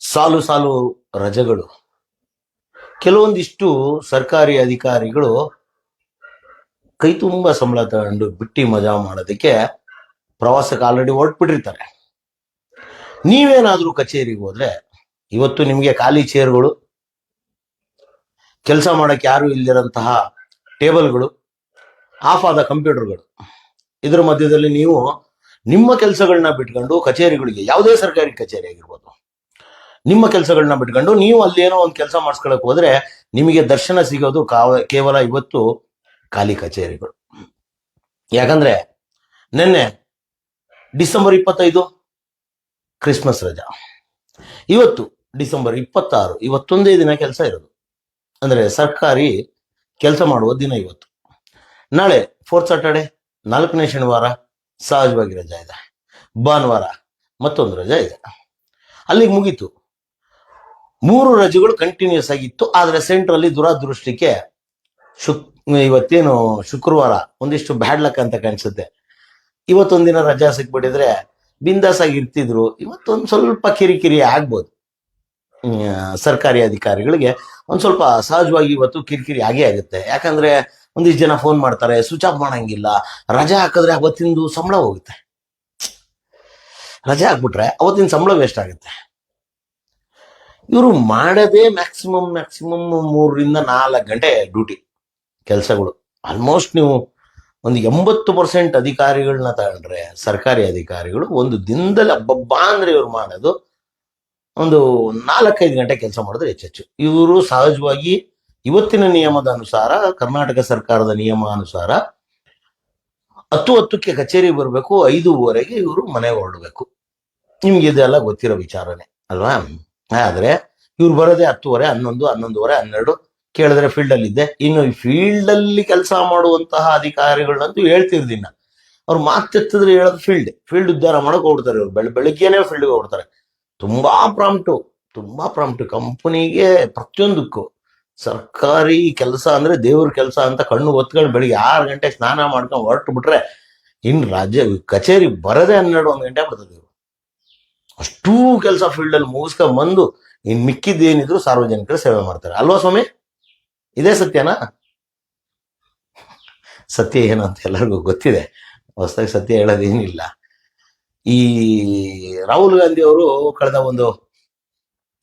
ಸಾಲು ಸಾಲು ರಜೆಗಳು. ಕೆಲವೊಂದಿಷ್ಟು ಸರ್ಕಾರಿ ಅಧಿಕಾರಿಗಳು ಕೈ ತುಂಬ ಸಂಬಳ ತಗೊಂಡು ಬಿಟ್ಟಿ ಮಜಾ ಮಾಡೋದಕ್ಕೆ ಪ್ರವಾಸಕ್ಕೆ ಆಲ್ರೆಡಿ ಹೊರಟ್ಬಿಟ್ಟಿರ್ತಾರೆ. ನೀವೇನಾದ್ರೂ ಕಚೇರಿಗೆ ಹೋದ್ರೆ ಇವತ್ತು ನಿಮಗೆ ಖಾಲಿ ಚೇರ್ಗಳು ಕೆಲಸ ಮಾಡಕ್ಕೆ ಯಾರು ಇಲ್ದಿರಂತಹ ಟೇಬಲ್ಗಳು ಆಫ್ ಆದ ಕಂಪ್ಯೂಟರ್ಗಳು. ಇದರ ಮಧ್ಯದಲ್ಲಿ ನೀವು ನಿಮ್ಮ ಕೆಲಸಗಳನ್ನ ಬಿಟ್ಕೊಂಡು ಕಚೇರಿಗಳಿಗೆ, ಯಾವುದೇ ಸರ್ಕಾರಿ ಕಚೇರಿ ಆಗಿರ್ಬೋದು ನಿಮ್ಮ ಕೆಲಸಗಳನ್ನ ಬಿಟ್ಕೊಂಡು ನೀವು ಅಲ್ಲಿ ಏನೋ ಒಂದು ಕೆಲಸ ಮಾಡಿಸ್ಕೊಳಕ್ ಹೋದ್ರೆ ನಿಮಗೆ ದರ್ಶನ ಸಿಗೋದು ಕಾವ, ಕೇವಲ ಇವತ್ತು ಖಾಲಿ ಕಚೇರಿಗಳು. ಯಾಕಂದ್ರೆ ನಿನ್ನೆ ಡಿಸೆಂಬರ್ ಇಪ್ಪತ್ತೈದು ಕ್ರಿಸ್ಮಸ್ ರಜಾ. ಇವತ್ತು ಡಿಸೆಂಬರ್ ಇಪ್ಪತ್ತಾರು, ಇವತ್ತೊಂದೇ ದಿನ ಕೆಲಸ ಇರೋದು. ಅಂದ್ರೆ ಸರ್ಕಾರಿ ಕೆಲಸ ಮಾಡುವ ದಿನ ಇವತ್ತು. ನಾಳೆ ಫೋರ್ತ್ ಸಾಟರ್ಡೆ ನಾಲ್ಕನೇ ಶನಿವಾರ ಸಹಜವಾಗಿ ರಜಾ ಇದೆ. ಭಾನುವಾರ ಮತ್ತೊಂದು ರಜಾ ಇದೆ. ಅಲ್ಲಿಗೆ ಮುಗೀತು. ಮೂರು ರಜೆಗಳು ಕಂಟಿನ್ಯೂಸ್ ಆಗಿತ್ತು. ಆದರೆ ಸೆಂಟ್ರಲ್ಲಿ ದುರಾದೃಷ್ಟಕ್ಕೆ ಶುಕ್, ಇವತ್ತೇನು ಶುಕ್ರವಾರ ಒಂದಿಷ್ಟು ಬ್ಯಾಡ್ ಲಕ್ ಅಂತ ಕಾಣಿಸುತ್ತೆ. ಇವತ್ತೊಂದಿನ ರಜಾ ಸಿಕ್ಬಿಟ್ಟಿದ್ರೆ ಬಿಂದಾಸ್ ಆಗಿ ಇರ್ತಿದ್ರು. ಇವತ್ತೊಂದು ಸ್ವಲ್ಪ ಕಿರಿಕಿರಿ ಆಗ್ಬೋದು. ಸರ್ಕಾರಿ ಅಧಿಕಾರಿಗಳಿಗೆ ಒಂದು ಸ್ವಲ್ಪ ಸಹಜವಾಗಿ ಇವತ್ತು ಕಿರಿಕಿರಿ ಆಗೇ ಆಗುತ್ತೆ. ಯಾಕಂದ್ರೆ ಒಂದಿಷ್ಟು ಜನ ಫೋನ್ ಮಾಡ್ತಾರೆ ಸ್ವಿಚ್ ಆಫ್ ಮಾಡಂಗಿಲ್ಲ. ರಜಾ ಹಾಕಿದ್ರೆ ಅವತ್ತಿಂದು ಸಂಬಳ ಹೋಗುತ್ತೆ. ರಜೆ ಹಾಕ್ಬಿಟ್ರೆ ಅವತ್ತಿನ ಸಂಬಳ ವೇಸ್ಟ್ ಆಗುತ್ತೆ. ಇವರು ಮಾಡದೇ ಮ್ಯಾಕ್ಸಿಮಮ್ ಮ್ಯಾಕ್ಸಿಮಮ್ ಮೂರರಿಂದ ನಾಲ್ಕು ಗಂಟೆ ಡ್ಯೂಟಿ ಕೆಲಸಗಳು. ಆಲ್ಮೋಸ್ಟ್ ನೀವು ಒಂದು ಎಂಬತ್ತು ಪರ್ಸೆಂಟ್ ಅಧಿಕಾರಿಗಳನ್ನ ತಗೊಂಡ್ರೆ, ಸರ್ಕಾರಿ ಅಧಿಕಾರಿಗಳು ಒಂದು ದಿನದಲ್ಲಿ ಹಬ್ಬಬ್ಬ ಅಂದ್ರೆ ಇವ್ರು ಮಾಡೋದು ಒಂದು ನಾಲ್ಕೈದು ಗಂಟೆ ಕೆಲಸ ಮಾಡಿದ್ರೆ ಹೆಚ್ಚೆಚ್ಚು ಇವರು ಸಹಜವಾಗಿ ಇವತ್ತಿನ ನಿಯಮದ ಅನುಸಾರ, ಕರ್ನಾಟಕ ಸರ್ಕಾರದ ನಿಯಮ ಅನುಸಾರ ಹತ್ತು ಹತ್ತಕ್ಕೆ ಕಚೇರಿ ಬರಬೇಕು, ಐದೂವರೆಗೆ ಇವರು ಮನೆ ಹೊರಡಬೇಕು. ನಿಮ್ಗೆ ಇದೆಲ್ಲ ಗೊತ್ತಿರೋ ವಿಚಾರನೆ, ಅಲ್ವಾ? ಆದ್ರೆ ಇವ್ರು ಬರೋದೇ ಹತ್ತುವರೆ, ಹನ್ನೊಂದು, ಹನ್ನೊಂದುವರೆ, ಹನ್ನೆರಡು ಕೇಳಿದ್ರೆ ಫೀಲ್ಡ್ ಅಲ್ಲಿ ಇದ್ದೆ. ಇನ್ನು ಈ ಫೀಲ್ಡ್ ಅಲ್ಲಿ ಕೆಲಸ ಮಾಡುವಂತಹ ಅಧಿಕಾರಿಗಳನ್ನಂತೂ ಹೇಳ್ತಿರ್ದಿನ ಅವ್ರು ಮಾತೆತ್ತಿದ್ರೆ ಹೇಳೋದು ಫೀಲ್ಡ್ ಫೀಲ್ಡ್ ಉದ್ಧಾರ ಮಾಡಕ್ ಹೋಗ್ಬಿಡ್ತಾರೆ ಇವ್ರು. ಬೆಳ, ಬೆಳಿಗ್ಗೆನೆ ಫೀಲ್ಡ್ಗೆ ಹೋಗ್ತಾರೆ ತುಂಬಾ ಪ್ರಾಂಪ್ಟು ತುಂಬಾ ಪ್ರಾಂಪ್ಟು ಕಂಪನಿಗೆ ಪ್ರತಿಯೊಂದಕ್ಕೂ ಸರ್ಕಾರಿ ಕೆಲಸ ಅಂದ್ರೆ ದೇವ್ರ ಕೆಲಸ ಅಂತ ಕಣ್ಣು ಒತ್ಕೊಂಡು ಬೆಳಿಗ್ಗೆ ಆರು ಗಂಟೆ ಸ್ನಾನ ಮಾಡ್ಕೊಂಡು ಹೊರಟು ಬಿಟ್ರೆ ಇನ್ ರಾಜ್ಯ, ಕಚೇರಿ ಬರದೇ ಹನ್ನೆರಡು, ಒಂದು ಗಂಟೆ ಇವ್ರು. ಅಷ್ಟೂ ಕೆಲಸ ಫೀಲ್ಡ್ ಅಲ್ಲಿ ಮುಗಿಸ್ಕೊಂಡ್ ಬಂದು ಇನ್ ಮಿಕ್ಕಿದ್ದೇನಿದ್ರು ಸಾರ್ವಜನಿಕರ ಸೇವೆ ಮಾಡ್ತಾರೆ. ಅಲ್ವಾ ಸ್ವಾಮಿ? ಇದೇ ಸತ್ಯನಾ? ಸತ್ಯ ಏನು ಅಂತ ಎಲ್ಲರಿಗೂ ಗೊತ್ತಿದೆ. ಹೊಸದಾಗಿ ಸತ್ಯ ಹೇಳೋದೇನಿಲ್ಲ. ಈ ರಾಹುಲ್ ಗಾಂಧಿ ಅವರು ಕಳೆದ ಒಂದು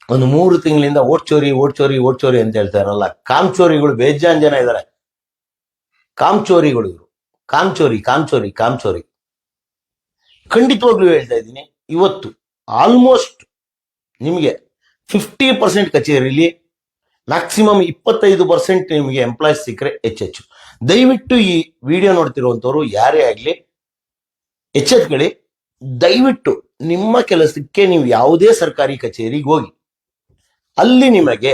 ಒಂದು ಮೂರು ತಿಂಗಳಿಂದ ಓಟ್ ಚೋರಿ ಓಟ್ ಚೋರಿ ಓಟ್ ಚೋರಿ ಅಂತ ಹೇಳ್ತಾರಲ್ಲ ಕಾಮ್ಚೋರಿಗಳು ಬೇಜಾನ್ ಜನ ಇದ್ದಾರೆ ಕಾಮ್ಚೋರಿಗಳು ಇವರು. ಕಾಮ್ಚೋರಿ ಕಾಮ್ಚೋರಿ ಕಾಮ್ಚೋರಿ ಖಂಡಿತವಾಗ್ಲೂ ಹೇಳ್ತಾ ಇದ್ದೀನಿ, ಇವತ್ತು. ಆಲ್ಮೋಸ್ಟ್ ನಿಮಗೆ ಫಿಫ್ಟಿ ಪರ್ಸೆಂಟ್ ಕಚೇರಿಲಿ ಮ್ಯಾಕ್ಸಿಮಮ್ ಇಪ್ಪತ್ತೈದು ಪರ್ಸೆಂಟ್ ನಿಮಗೆ ಎಂಪ್ಲಾಯ್ಸ್ ಸಿಕ್ಕರೆ ಹೆಚ್ಚೆಚ್ಚು ದಯವಿಟ್ಟು ಈ ವಿಡಿಯೋ ನೋಡ್ತಿರುವಂತವ್ರು ಯಾರೇ ಆಗಲಿ ಎಚ್ಚೆತ್ಕೊಳ್ಳಿ ದಯವಿಟ್ಟು ನಿಮ್ಮ ಕೆಲಸಕ್ಕೆ ನೀವು ಯಾವುದೇ ಸರ್ಕಾರಿ ಕಚೇರಿಗೆ ಹೋಗಿ. ಅಲ್ಲಿ ನಿಮಗೆ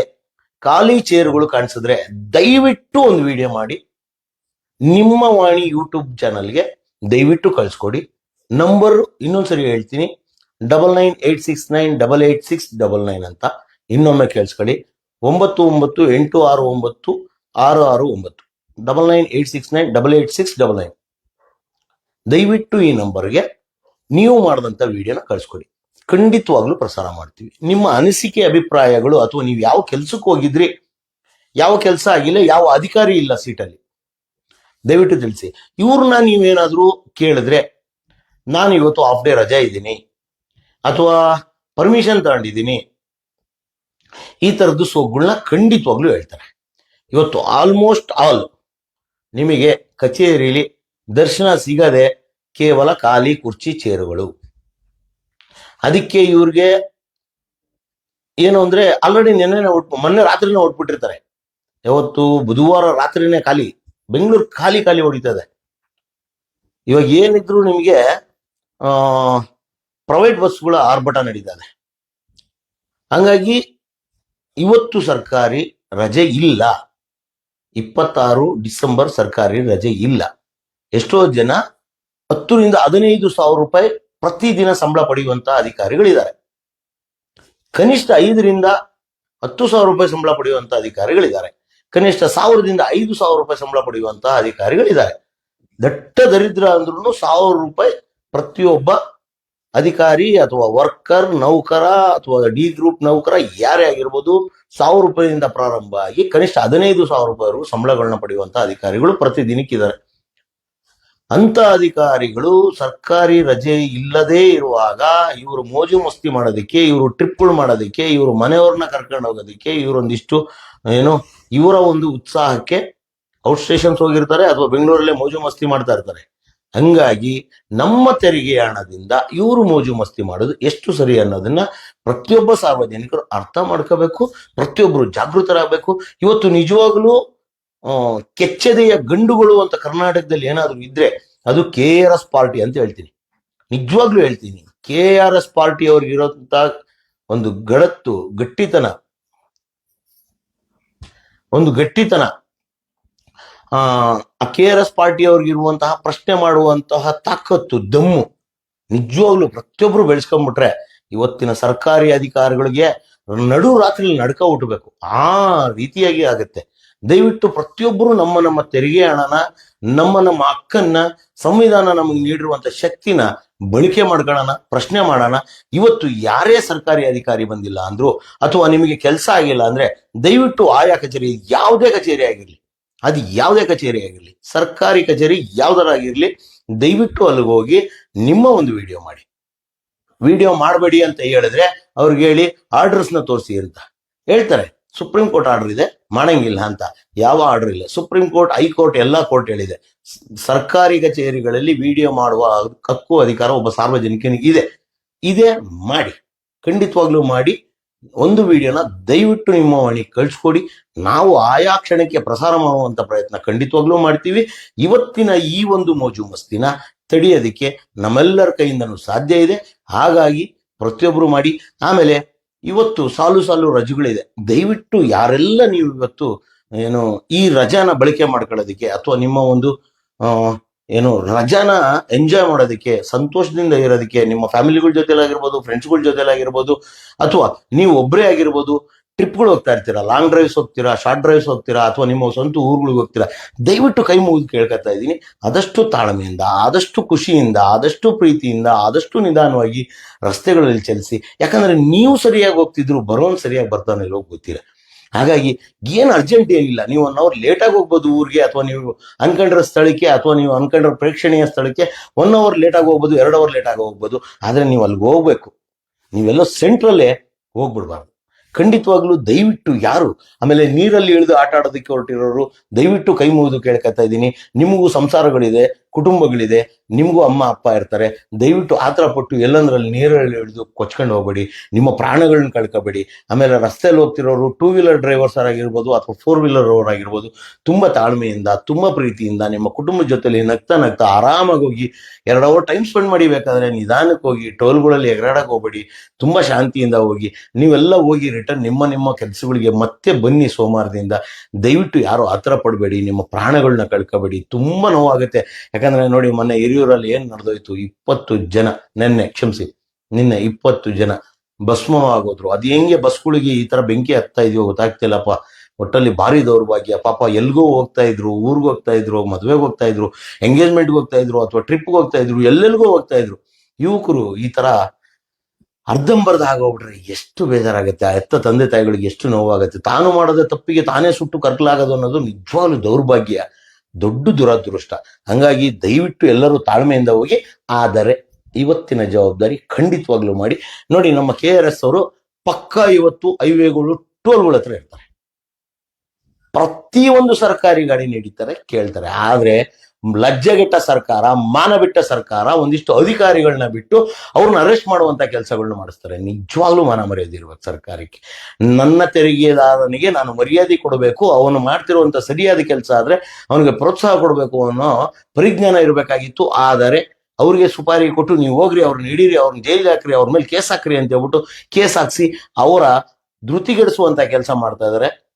ಖಾಲಿ ಚೇರುಗಳು ಕಾಣಿಸಿದ್ರೆ ದಯವಿಟ್ಟು ಒಂದು ವಿಡಿಯೋ ಮಾಡಿ. ನಿಮ್ಮ ವಾಣಿ ಯೂಟ್ಯೂಬ್ ಚಾನಲ್ಗೆ ದಯವಿಟ್ಟು ಕಳಿಸ್ಕೊಡಿ. ನಂಬರ್ ಇನ್ನೊಂದ್ಸರಿ ಹೇಳ್ತೀನಿ. Double nine eight six nine double eight six double nine ಅಂತ ಇನ್ನೊಮ್ಮೆ ಕೇಳಿಸ್ಕೊಳ್ಳಿ. ಒಂಬತ್ತು ಒಂಬತ್ತು ಎಂಟು ಆರು ಒಂಬತ್ತು ಆರು ಆರು ಒಂಬತ್ತು. Double nine eight six nine double eight six double nine ದಯವಿಟ್ಟು ಈ ನಂಬರ್ಗೆ ನೀವು ಮಾಡಿದಂಥ ವಿಡಿಯೋನ ಕಳಿಸ್ಕೊಡಿ. ಖಂಡಿತವಾಗ್ಲೂ ಪ್ರಸಾರ ಮಾಡ್ತೀವಿ. ನಿಮ್ಮ ಅನಿಸಿಕೆ, ಅಭಿಪ್ರಾಯಗಳು ಅಥವಾ ನೀವು ಯಾವ ಕೆಲಸಕ್ಕೆ ಹೋಗಿದ್ರಿ, ಯಾವ ಕೆಲಸ ಆಗಿಲ್ಲ, ಯಾವ ಅಧಿಕಾರಿ ಇಲ್ಲ ಸೀಟಲ್ಲಿ, ದಯವಿಟ್ಟು ತಿಳಿಸಿ. ಇವ್ರನ್ನ ನೀವೇನಾದರೂ ಕೇಳಿದ್ರೆ ನಾನು ಇವತ್ತು ಹಾಫ್ ಡೇ ರಜಾ ಇದ್ದೀನಿ. ಅಥವಾ ಪರ್ಮಿಷನ್ ತಗೊಂಡಿದ್ದೀನಿ. ಈ ತರದ್ದು ಸೋಗುಗಳನ್ನ ಖಂಡಿತವಾಗ್ಲೂ ಹೇಳ್ತಾರೆ. ಇವತ್ತು ಆಲ್ಮೋಸ್ಟ್ ಆಲ್ ನಿಮಗೆ ಕಚೇರಿಲಿ ದರ್ಶನ ಸಿಗದೆ ಕೇವಲ ಖಾಲಿ ಕುರ್ಚಿ ಚೇರುಗಳು. ಅದಕ್ಕೆ ಇವ್ರಿಗೆ ಏನು ಅಂದ್ರೆ ಆಲ್ರೆಡಿ ನಿನ್ನೆನೆ ಹೊಟ್ಟು ಮೊನ್ನೆ ರಾತ್ರಿನೇ ಹೊಟ್ಬಿಟ್ಟಿರ್ತಾರೆ ಯಾವತ್ತು ಬುಧವಾರ ರಾತ್ರಿನೇ ಖಾಲಿ, ಬೆಂಗಳೂರು ಖಾಲಿ ಖಾಲಿ ಹೊಡಿತದೆ ಇವಾಗ ಏನಿದ್ರು ನಿಮಗೆ ಪ್ರೈವೇಟ್ ಬಸ್ಗಳ ಆರ್ಭಟ ನಡೀತಾನೆ ಹಂಗಾಗಿ ಇವತ್ತು ಸರ್ಕಾರಿ ರಜೆ ಇಲ್ಲ. ಇಪ್ಪತ್ತಾರು ಡಿಸೆಂಬರ್ ಸರ್ಕಾರಿ ರಜೆ ಇಲ್ಲ. ಎಷ್ಟೋ ಜನ ಹತ್ತರಿಂದ ಹದಿನೈದು ಸಾವಿರ ರೂಪಾಯಿ ಪ್ರತಿದಿನ ಸಂಬಳ ಪಡೆಯುವಂತಹ ಅಧಿಕಾರಿಗಳಿದ್ದಾರೆ. ಕನಿಷ್ಠ ಐದರಿಂದ ಹತ್ತು ಸಾವಿರ ರೂಪಾಯಿ ಸಂಬಳ ಪಡೆಯುವಂತಹ ಅಧಿಕಾರಿಗಳಿದ್ದಾರೆ. ಕನಿಷ್ಠ ಸಾವಿರದಿಂದ ಐದು ಸಾವಿರ ರೂಪಾಯಿ ಸಂಬಳ ಪಡೆಯುವಂತಹ ಅಧಿಕಾರಿಗಳಿದ್ದಾರೆ. ದಟ್ಟ ದರಿದ್ರ ಅಂದ್ರೂ ಸಾವಿರ ರೂಪಾಯಿ ಪ್ರತಿಯೊಬ್ಬ ಅಧಿಕಾರಿ ಅಥವಾ ವರ್ಕರ್ ನೌಕರ ಅಥವಾ ಡಿ ಗ್ರೂಪ್ ನೌಕರ ಯಾರೇ ಆಗಿರ್ಬೋದು ಸಾವಿರ ರೂಪಾಯಿಯಿಂದ ಪ್ರಾರಂಭ ಆಗಿ ಕನಿಷ್ಠ ಹದಿನೈದು ಸಾವಿರ ರೂಪಾಯಿವರೆಗೂ ಸಂಬಳಗಳನ್ನ ಪಡೆಯುವಂತ ಅಧಿಕಾರಿಗಳು ಪ್ರತಿದಿನಕ್ಕಿದ್ದಾರೆ ಅಂತ ಅಧಿಕಾರಿಗಳು ಸರ್ಕಾರಿ ರಜೆ ಇಲ್ಲದೇ ಇರುವಾಗ ಇವರು ಮೋಜು ಮಸ್ತಿ ಮಾಡೋದಕ್ಕೆ, ಇವರು ಟ್ರಿಪ್ಗಳು ಮಾಡೋದಕ್ಕೆ, ಇವರು ಮನೆಯವ್ರನ್ನ ಕರ್ಕೊಂಡು ಹೋಗೋದಕ್ಕೆ, ಇವರೊಂದಿಷ್ಟು, ಏನು, ಇವರ ಒಂದು ಉತ್ಸಾಹಕ್ಕೆ ಔಟ್ ಸ್ಟೇಷನ್ಸ್ ಹೋಗಿರ್ತಾರೆ ಅಥವಾ ಬೆಂಗಳೂರಲ್ಲೇ ಮೋಜು ಮಸ್ತಿ ಮಾಡ್ತಾ ಇರ್ತಾರೆ. ಹಂಗಾಗಿ ನಮ್ಮ ತೆರಿಗೆ ಹಣದಿಂದ ಇವರು ಮೋಜು ಮಸ್ತಿ ಮಾಡೋದು ಎಷ್ಟು ಸರಿ ಅನ್ನೋದನ್ನ ಪ್ರತಿಯೊಬ್ಬ ಸಾರ್ವಜನಿಕರು ಅರ್ಥ ಮಾಡ್ಕೋಬೇಕು ಪ್ರತಿಯೊಬ್ಬರು ಜಾಗೃತರಾಗಬೇಕು. ಇವತ್ತು ನಿಜವಾಗ್ಲೂ ಕೆಚ್ಚದೆಯ ಗಂಡುಗಳು ಅಂತ ಕರ್ನಾಟಕದಲ್ಲಿ ಏನಾದರೂ ಇದ್ರೆ ಅದು ಕೆ ಆರ್ ಎಸ್ ಪಾರ್ಟಿ ಅಂತ ಹೇಳ್ತೀನಿ. ನಿಜವಾಗ್ಲೂ ಹೇಳ್ತೀನಿ. ಕೆ ಆರ್ ಎಸ್ ಪಾರ್ಟಿ ಅವ್ರಿಗಿರೋಂತ ಒಂದು ಗಡತ್ತು, ಗಟ್ಟಿತನ. ಒಂದು ಗಟ್ಟಿತನ. ಆ ಕೆ ಆರ್ ಎಸ್ ಪಾರ್ಟಿ ಅವ್ರಿಗೆ ಇರುವಂತಹ ಪ್ರಶ್ನೆ ಮಾಡುವಂತಹ ತಾಕತ್ತು, ದಮ್ಮು ನಿಜವಾಗ್ಲೂ ಪ್ರತಿಯೊಬ್ರು ಬೆಳೆಸ್ಕೊಂಡ್ಬಿಟ್ರೆ ಇವತ್ತಿನ ಸರ್ಕಾರಿ ಅಧಿಕಾರಿಗಳಿಗೆ ನಡು ರಾತ್ರಿ ನಡ್ಕ ಹುಟ್ಟಬೇಕು ಆ ರೀತಿಯಾಗಿ ಆಗುತ್ತೆ. ದಯವಿಟ್ಟು ಪ್ರತಿಯೊಬ್ಬರು ನಮ್ಮ ನಮ್ಮ ತೆರಿಗೆ ಹಣನ, ನಮ್ಮ ನಮ್ಮ ಹಕ್ಕನ್ನ, ಸಂವಿಧಾನ ನಮಗೆ ನೀಡಿರುವಂತ ಶಕ್ತಿನ ಬಳಕೆ ಮಾಡ್ಕೊಳ್ಳೋಣ ಪ್ರಶ್ನೆ ಮಾಡೋಣ. ಇವತ್ತು ಯಾರೇ ಸರ್ಕಾರಿ ಅಧಿಕಾರಿ ಬಂದಿಲ್ಲ ಅಂದ್ರು ಅಥವಾ ನಿಮಗೆ ಕೆಲಸ ಆಗಿಲ್ಲ ಅಂದ್ರೆ ದಯವಿಟ್ಟು ಆಯಾ ಕಚೇರಿ, ಯಾವುದೇ ಕಚೇರಿ ಆಗಿರ್ಲಿ ಅದು ಯಾವುದೇ ಕಚೇರಿ ಆಗಿರಲಿ, ಸರ್ಕಾರಿ ಕಚೇರಿ ಯಾವುದರಾಗಿರಲಿ, ದಯವಿಟ್ಟು ಅಲ್ಲಿಗೆ ಹೋಗಿ ನಿಮ್ಮ ಒಂದು ವಿಡಿಯೋ ಮಾಡಿ. ವಿಡಿಯೋ ಮಾಡಬೇಡಿ ಅಂತ ಹೇಳಿದ್ರೆ ಅವ್ರಿಗೆ ಹೇಳಿ ಆರ್ಡರ್ಸ್ನ ತೋರಿಸಿ ಅಂತ. ಹೇಳ್ತಾರೆ, ಸುಪ್ರೀಂ ಕೋರ್ಟ್ ಆರ್ಡರ್ ಇದೆ, ಮಾಡಂಗಿಲ್ಲ ಅಂತ. ಯಾವ ಆರ್ಡರ್ ಇಲ್ಲ. ಸುಪ್ರೀಂ ಕೋರ್ಟ್, ಹೈಕೋರ್ಟ್, ಎಲ್ಲ ಕೋರ್ಟ್ ಹೇಳಿದೆ. ಸರ್ಕಾರಿ ಕಚೇರಿಗಳಲ್ಲಿ ವಿಡಿಯೋ ಮಾಡುವ ಹಕ್ಕು, ಅಧಿಕಾರ ಒಬ್ಬ ಸಾರ್ವಜನಿಕನಿಗೆ ಇದೆ ಇದೆ, ಮಾಡಿ. ಖಂಡಿತವಾಗ್ಲೂ ಮಾಡಿ. ಒಂದು ವಿಡಿಯೋನ ದಯವಿಟ್ಟು ನಿಮ್ಮ ಮನೆಗೆ ಕಳಿಸ್ಕೊಡಿ. ನಾವು ಆಯಾ ಕ್ಷಣಕ್ಕೆ ಪ್ರಸಾರ ಮಾಡುವಂತ ಪ್ರಯತ್ನ ಖಂಡಿತವಾಗ್ಲೂ ಮಾಡ್ತೀವಿ. ಇವತ್ತಿನ ಈ ಒಂದು ಮೋಜು ಮಸ್ತಿನ ತಡೆಯೋದಕ್ಕೆ ನಮ್ಮೆಲ್ಲರ ಕೈಯಿಂದನೂ ಸಾಧ್ಯ ಇದೆ. ಹಾಗಾಗಿ ಪ್ರತಿಯೊಬ್ಬರು ಮಾಡಿ. ಆಮೇಲೆ ಇವತ್ತು ಸಾಲು ಸಾಲು ರಜೆಗಳಿದೆ. ದಯವಿಟ್ಟು ಯಾರೆಲ್ಲ ನೀವು ಇವತ್ತು ಏನು ಈ ರಜಾನ ಬಳಕೆ ಮಾಡ್ಕೊಳ್ಳೋದಕ್ಕೆ ಅಥವಾ ನಿಮ್ಮ ಒಂದು ಏನು ರಜಾನ ಎಂಜಾಯ್ ಮಾಡೋದಕ್ಕೆ, ಸಂತೋಷದಿಂದ ಇರೋದಕ್ಕೆ, ನಿಮ್ಮ ಫ್ಯಾಮಿಲಿಗಳ ಜೊತೆಲಾಗಿರ್ಬೋದು ಫ್ರೆಂಡ್ಸ್ಗಳ ಜೊತೆಲಾಗಿರ್ಬೋದು, ಅಥವಾ ನೀವು ಒಬ್ಬರೇ ಆಗಿರ್ಬೋದು, ಟ್ರಿಪ್ಗಳು ಹೋಗ್ತಾ ಇರ್ತೀರಾ ಲಾಂಗ್ ಡ್ರೈವ್ಸ್ ಹೋಗ್ತೀರಾ ಶಾರ್ಟ್ ಡ್ರೈವ್ಸ್ ಹೋಗ್ತೀರಾ, ಅಥವಾ ನಿಮ್ಮ ಸ್ವಂತ ಊರುಗಳಿಗೆ ಹೋಗ್ತೀರಾ, ದಯವಿಟ್ಟು ಕೈ ಮುಗಿದು ಕೇಳ್ಕೊತಾ ಇದ್ದೀನಿ. ಆದಷ್ಟು ತಾಳ್ಮೆಯಿಂದ, ಆದಷ್ಟು ಖುಷಿಯಿಂದ, ಆದಷ್ಟು ಪ್ರೀತಿಯಿಂದ, ಆದಷ್ಟು ನಿಧಾನವಾಗಿ ರಸ್ತೆಗಳಲ್ಲಿ ಚಲಿಸಿ. ಯಾಕಂದ್ರೆ ನೀವು ಸರಿಯಾಗಿ ಹೋಗ್ತಿದ್ರು, ಬರೋನ್ ಸರಿಯಾಗಿ ಬರ್ತಾನೆ ಗೊತ್ತಿಲ್ಲ. ಹಾಗಾಗಿ ಏನು ಅರ್ಜೆಂಟ್ ಏನಿಲ್ಲ ನೀವು ಒನ್ ಅವರ್ ಲೇಟಾಗಿ ಹೋಗ್ಬೋದು ಊರಿಗೆ ಅಥವಾ ನೀವು ಅನ್ಕೊಂಡಿರೋ ಸ್ಥಳಕ್ಕೆ ಅಥವಾ ನೀವು ಅನ್ಕೊಂಡಿರೋ ಪ್ರೇಕ್ಷಣೀಯ ಸ್ಥಳಕ್ಕೆ ಒನ್ ಅವರ್ ಲೇಟಾಗಿ ಹೋಗ್ಬೋದು, ಎರಡು ಅವರ್ ಲೇಟಾಗಿ ಹೋಗ್ಬೋದು. ಆದರೆ ನೀವು ಅಲ್ಲಿಗೆ ಹೋಗ್ಬೇಕು. ನೀವೆಲ್ಲೋ ಸೆಂಟ್ರಲ್ಲೇ ಹೋಗ್ಬಿಡ್ಬಾರ್ದು. ಖಂಡಿತವಾಗ್ಲೂ ದಯವಿಟ್ಟು ಯಾರು, ಆಮೇಲೆ ನೀರಲ್ಲಿ ಇಳಿದು ಆಟ ಆಡೋದಕ್ಕೆ ಹೊರಟಿರೋರು, ದಯವಿಟ್ಟು ಕೈ ಮುಗಿದು ಕೇಳ್ಕೊತಾ ಇದ್ದೀನಿ. ನಿಮಗೂ ಸಂಸಾರಗಳಿದೆ. ಕುಟುಂಬಗಳಿದೆ, ನಿಮಗೂ ಅಮ್ಮ, ಅಪ್ಪ ಇರ್ತಾರೆ. ದಯವಿಟ್ಟು ಆತರ ಪಟ್ಟು ಎಲ್ಲಂದ್ರಲ್ಲಿ ನೀರಲ್ಲಿ ಹಿಡಿದು ಕೊಚ್ಕೊಂಡು ಹೋಗ್ಬೇಡಿ. ನಿಮ್ಮ ಪ್ರಾಣಗಳನ್ನ ಕಳ್ಕೊಬೇಡಿ. ಆಮೇಲೆ ರಸ್ತೆಯಲ್ಲಿ ಹೋಗ್ತಿರೋರು ಟೂ ವೀಲರ್ ಡ್ರೈವರ್ಸ್ ಆಗಿರ್ಬೋದು ಅಥವಾ ಫೋರ್ ವೀಲರ್ ಅವರ್ ಆಗಿರ್ಬೋದು, ತುಂಬಾ ತಾಳ್ಮೆಯಿಂದ, ತುಂಬಾ ಪ್ರೀತಿಯಿಂದ ನಿಮ್ಮ ಕುಟುಂಬದ ಜೊತೆಲಿ ನಗ್ತಾ ನಗ್ತಾ ಆರಾಮಾಗಿ ಹೋಗಿ ಎರಡು ಅವರ್ ಟೈಮ್ ಸ್ಪೆಂಡ್ ಮಾಡಿ ಬೇಕಾದ್ರೆ ನಿಧಾನಕ್ಕೆ ಹೋಗಿ ಟೋಲ್ಗಳಲ್ಲಿ ಎಗರಾಡಕ್ಕೆ ಹೋಗ್ಬೇಡಿ. ತುಂಬಾ ಶಾಂತಿಯಿಂದ ಹೋಗಿ, ನೀವೆಲ್ಲ ಹೋಗಿ ರಿಟರ್ನ್ ನಿಮ್ಮ ನಿಮ್ಮ ಕೆಲಸಗಳಿಗೆ ಮತ್ತೆ ಬನ್ನಿ ಸೋಮವಾರದಿಂದ. ದಯವಿಟ್ಟು ಯಾರು ಆತರ ಪಡಬೇಡಿ, ನಿಮ್ಮ ಪ್ರಾಣಗಳನ್ನ ಕಳ್ಕೊಬೇಡಿ. ತುಂಬಾ ನೋವಾಗುತ್ತೆ. ಯಾಕಂದ್ರೆ ನೋಡಿ ಮೊನ್ನೆ ಹಿರಿಯೂರಲ್ಲಿ ಏನ್ ನಡೆದೋಯ್ತು? ಇಪ್ಪತ್ತು ಜನ ನಿನ್ನೆ ಕ್ಷಮಿಸಿ, ನಿನ್ನೆ ಇಪ್ಪತ್ತು ಜನ ಭಸ್ಮವಾಗೋದ್ರು. ಅದು ಹೆಂಗೆ ಬಸ್ಗಳಿಗೆ ಈ ತರ ಬೆಂಕಿ ಹತ್ತಾ ಇದೆಯೋ ಗೊತ್ತಾಗ್ತಿಲ್ಲಪ್ಪ. ಒಟ್ಟಲ್ಲಿ ಭಾರಿ ದೌರ್ಭಾಗ್ಯ. ಪಾಪ ಎಲ್ಗೋ ಹೋಗ್ತಾ ಇದ್ರು, ಊರ್ಗ್ ಹೋಗ್ತಾ ಇದ್ರು, ಮದ್ವೆಗೆ ಹೋಗ್ತಾ ಇದ್ರು ಎಂಗೇಜ್ಮೆಂಟ್ಗೆ ಹೋಗ್ತಾ ಇದ್ರು, ಅಥವಾ ಟ್ರಿಪ್ಗೆ ಹೋಗ್ತಾ ಇದ್ರು, ಎಲ್ಲೆಲ್ಗೋ ಹೋಗ್ತಾ ಇದ್ರು. ಯುವಕರು ಈ ತರ ಅರ್ಧಂಬರ್ಧ ಆಗೋಗ್ಬಿಟ್ರೆ ಎಷ್ಟು ಬೇಜಾರಾಗುತ್ತೆ. ಆ ಎತ್ತ ತಂದೆ ತಾಯಿಗಳಿಗೆ ಎಷ್ಟು ನೋವಾಗುತ್ತೆ. ತಾನು ಮಾಡದ ತಪ್ಪಿಗೆ ತಾನೇ ಸುಟ್ಟು ಕರ್ಕಲಾಗೋದು ಅನ್ನೋದು ನಿಜವಾಗ್ಲೂ ದೌರ್ಭಾಗ್ಯ. ದೊಡ್ಡ ದುರದೃಷ್ಟ. ಹಂಗಾಗಿ ದಯವಿಟ್ಟು ಎಲ್ಲರೂ ತಾಳ್ಮೆಯಿಂದ ಹೋಗಿ, ಆದರೆ ಇವತ್ತಿನ ಜವಾಬ್ದಾರಿ ಖಂಡಿತವಾಗ್ಲೂ ಮಾಡಿ. ನೋಡಿ, ನಮ್ಮ ಕೆ ಆರ್ ಎಸ್ ಅವರು ಪಕ್ಕಾ ಇವತ್ತು ಹೈವೇಗಳು ಟೋಲ್ಗಳ ಹತ್ರ ಇರ್ತಾರೆ. ಪ್ರತಿಯೊಂದು ಸರ್ಕಾರಿ ಗಾಡಿ ನಡೀತಾರೆ ಕೇಳ್ತಾರೆ. ಆದ್ರೆ, ಲಜ್ಜೆಗೆಟ್ಟ ಸರ್ಕಾರ ಮಾನ ಬಿಟ್ಟ ಸರ್ಕಾರ ಒಂದಿಷ್ಟು ಅಧಿಕಾರಿಗಳನ್ನ ಬಿಟ್ಟು ಅವ್ರನ್ನ ಅರೆಸ್ಟ್ ಮಾಡುವಂತ ಕೆಲಸಗಳನ್ನ ಮಾಡಿಸ್ತಾರೆ. ನಿಜವಾಗ್ಲೂ ಮಾನ ಮರ್ಯಾದೆ ಇರ್ಬೇಕು ಸರ್ಕಾರಕ್ಕೆ. ನನ್ನ ತೆರಿಗೆದಾರನಿಗೆ ನಾನು ಮರ್ಯಾದೆ ಕೊಡಬೇಕು, ಅವನು ಮಾಡ್ತಿರುವಂತ ಸರಿಯಾದ ಕೆಲಸ ಆದ್ರೆ ಅವನಿಗೆ ಪ್ರೋತ್ಸಾಹ ಕೊಡಬೇಕು ಅನ್ನೋ ಪರಿಜ್ಞಾನ ಇರಬೇಕಾಗಿತ್ತು. ಆದರೆ, ಅವ್ರಿಗೆ ಸುಪಾರಿ ಕೊಟ್ಟು ನೀವು ಹೋಗ್ರಿ ಅವ್ರನ್ನ ಹಿಡೀರಿ ಅವ್ರನ್ನ ಜೈಲಿಗೆ ಹಾಕ್ರಿ, ಅವ್ರ ಮೇಲೆ ಕೇಸ್ ಹಾಕ್ರಿ ಅಂತ ಹೇಳ್ಬಿಟ್ಟು ಕೇಸ್ ಹಾಕ್ಸಿ ಅವರ ಧೃತಿಗೆಡಿಸುವಂತ ಕೆಲಸ ಮಾಡ್ತಾ ಇದಾರೆ.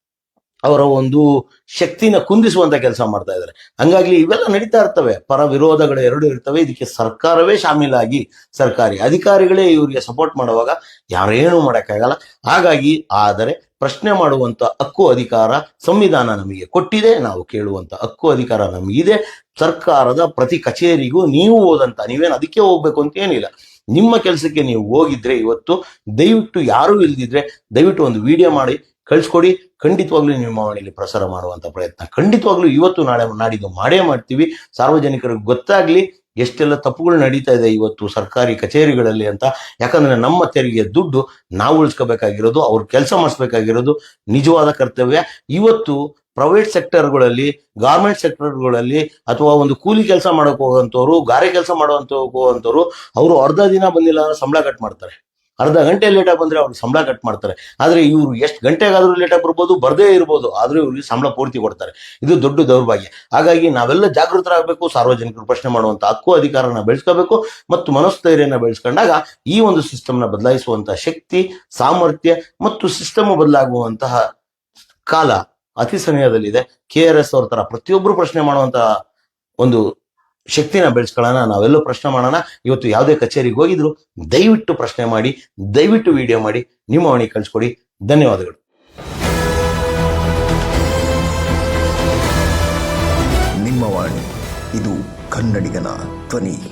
ಅವರ ಒಂದು ಶಕ್ತಿನ ಕುಂದಿಸುವಂತ ಕೆಲಸ ಮಾಡ್ತಾ ಇದ್ದಾರೆ. ಹಂಗಾಗಿ ಇವೆಲ್ಲ ನಡೀತಾ ಇರ್ತವೆ. ಪರ ವಿರೋಧಗಳು ಎರಡು ಇರ್ತವೆ. ಇದಕ್ಕೆ ಸರ್ಕಾರವೇ ಶಾಮೀಲಾಗಿ ಸರ್ಕಾರಿ ಅಧಿಕಾರಿಗಳೇ ಇವರಿಗೆ ಸಪೋರ್ಟ್ ಮಾಡುವಾಗ ಯಾರೇನು ಮಾಡೋಕ್ಕಾಗಲ್ಲ. ಹಾಗಾಗಿ ಆದರೆ ಪ್ರಶ್ನೆ ಮಾಡುವಂತ ಹಕ್ಕು ಅಧಿಕಾರ ಸಂವಿಧಾನ ನಮಗೆ ಕೊಟ್ಟಿದೆ. ನಾವು ಕೇಳುವಂತ ಹಕ್ಕು ಅಧಿಕಾರ ನಮಗಿದೆ. ಸರ್ಕಾರದ ಪ್ರತಿ ಕಚೇರಿಗೂ ನೀವು ಹೋದಂತ, ನೀವೇನು ಅದಕ್ಕೆ ಹೋಗ್ಬೇಕು ಅಂತ ಏನಿಲ್ಲ. ನಿಮ್ಮ ಕೆಲಸಕ್ಕೆ ನೀವು ಹೋಗಿದ್ರೆ ಇವತ್ತು ದಯವಿಟ್ಟು ಯಾರೂ ಇಲ್ದಿದ್ರೆ ದಯವಿಟ್ಟು ಒಂದು ವಿಡಿಯೋ ಮಾಡಿ. ಕಳಿಸ್ಕೊಡಿ. ಖಂಡಿತವಾಗ್ಲೂ ನಿಮ್ಮ ಮನೆಯಲ್ಲಿ ಪ್ರಸಾರ ಮಾಡುವಂತ ಪ್ರಯತ್ನ. ಖಂಡಿತವಾಗ್ಲೂ ಇವತ್ತು ನಾಳೆ ನಾಡಿದ್ದು ಮಾಡೇ ಮಾಡ್ತೀವಿ. ಸಾರ್ವಜನಿಕರಿಗೆ ಗೊತ್ತಾಗ್ಲಿ ಎಷ್ಟೆಲ್ಲ ತಪ್ಪುಗಳು ನಡೀತಾ ಇದೆ ಇವತ್ತು ಸರ್ಕಾರಿ ಕಚೇರಿಗಳಲ್ಲಿ ಅಂತ. ಯಾಕಂದ್ರೆ ನಮ್ಮ ತೆರಿಗೆ ದುಡ್ಡು ನಾವು ಉಳಿಸ್ಕೋಬೇಕಾಗಿರೋದು, ಅವ್ರು ಕೆಲಸ ಮಾಡಿಸ್ಬೇಕಾಗಿರೋದು ನಿಜವಾದ ಕರ್ತವ್ಯ. ಇವತ್ತು ಪ್ರೈವೇಟ್ ಸೆಕ್ಟರ್ಗಳಲ್ಲಿ ಗಾರ್ಮೆಂಟ್ ಸೆಕ್ಟರ್ಗಳಲ್ಲಿ ಅಥವಾ ಒಂದು ಕೂಲಿ ಕೆಲಸ ಮಾಡೋಕೆ ಹೋಗುವಂಥವ್ರು ಗಾರೆ ಕೆಲಸ ಮಾಡುವಂತ ಹೋಗುವಂಥವ್ರು ಅವರು ಅರ್ಧ ದಿನ ಬಂದಿಲ್ಲ ಅಂದ್ರೆ ಸಂಬಳ ಕಟ್ ಮಾಡ್ತಾರೆ. ಅರ್ಧ ಗಂಟೆ ಲೇಟಾಗಿ ಬಂದ್ರೆ ಅವ್ರಿಗೆ ಸಂಬಳ ಕಟ್ ಮಾಡ್ತಾರೆ. ಆದರೆ ಇವರು ಎಷ್ಟು ಗಂಟೆಗಾದರೂ ಲೇಟಾಗಿ ಬರ್ಬೋದು, ಬರದೇ ಇರ್ಬೋದು, ಆದರೂ ಇವ್ರಿಗೆ ಸಂಬಳ ಪೂರ್ತಿ ಕೊಡ್ತಾರೆ. ಇದು ದೊಡ್ಡ ದೌರ್ಭಾಗ್ಯ. ಹಾಗಾಗಿ ನಾವೆಲ್ಲ ಜಾಗೃತರಾಗಬೇಕು, ಸಾರ್ವಜನಿಕರು ಪ್ರಶ್ನೆ ಮಾಡುವಂಥ ಹಕ್ಕು, ಅಧಿಕಾರನ ಬೆಳೆಸ್ಕೋಬೇಕು ಮತ್ತು ಮನಸ್ಥೈರ್ಯನ ಬೆಳೆಸ್ಕೊಂಡಾಗ ಈ ಒಂದು ಸಿಸ್ಟಮ್ನ ಬದಲಾಯಿಸುವಂತಹ ಶಕ್ತಿ, ಸಾಮರ್ಥ್ಯ ಮತ್ತು ಸಿಸ್ಟಮ್ ಬದಲಾಗುವಂತಹ ಕಾಲ ಅತಿ ಸಮಯದಲ್ಲಿದೆ. ಕೆ ಆರ್ ಎಸ್ ಅವ್ರ ತರ ಪ್ರತಿಯೊಬ್ಬರು ಪ್ರಶ್ನೆ ಮಾಡುವಂತಹ ಒಂದು ಶಕ್ತಿನ ಬೆಳೆಸ್ಕೊಳ್ಳೋಣ, ನಾವೆಲ್ಲೂ ಪ್ರಶ್ನೆ ಮಾಡೋಣ. ಇವತ್ತು ಯಾವುದೇ ಕಚೇರಿಗೆ ಹೋಗಿದ್ರು, ದಯವಿಟ್ಟು ಪ್ರಶ್ನೆ ಮಾಡಿ, ದಯವಿಟ್ಟು ವಿಡಿಯೋ ಮಾಡಿ, ನಿಮ್ಮ ಮನೆ ಕಳಿಸ್ಕೊಡಿ. ಧನ್ಯವಾದಗಳು. ನಿಮ್ಮ ವಾಣಿ, ಇದು ಕನ್ನಡಿಗನ ಧ್ವನಿ.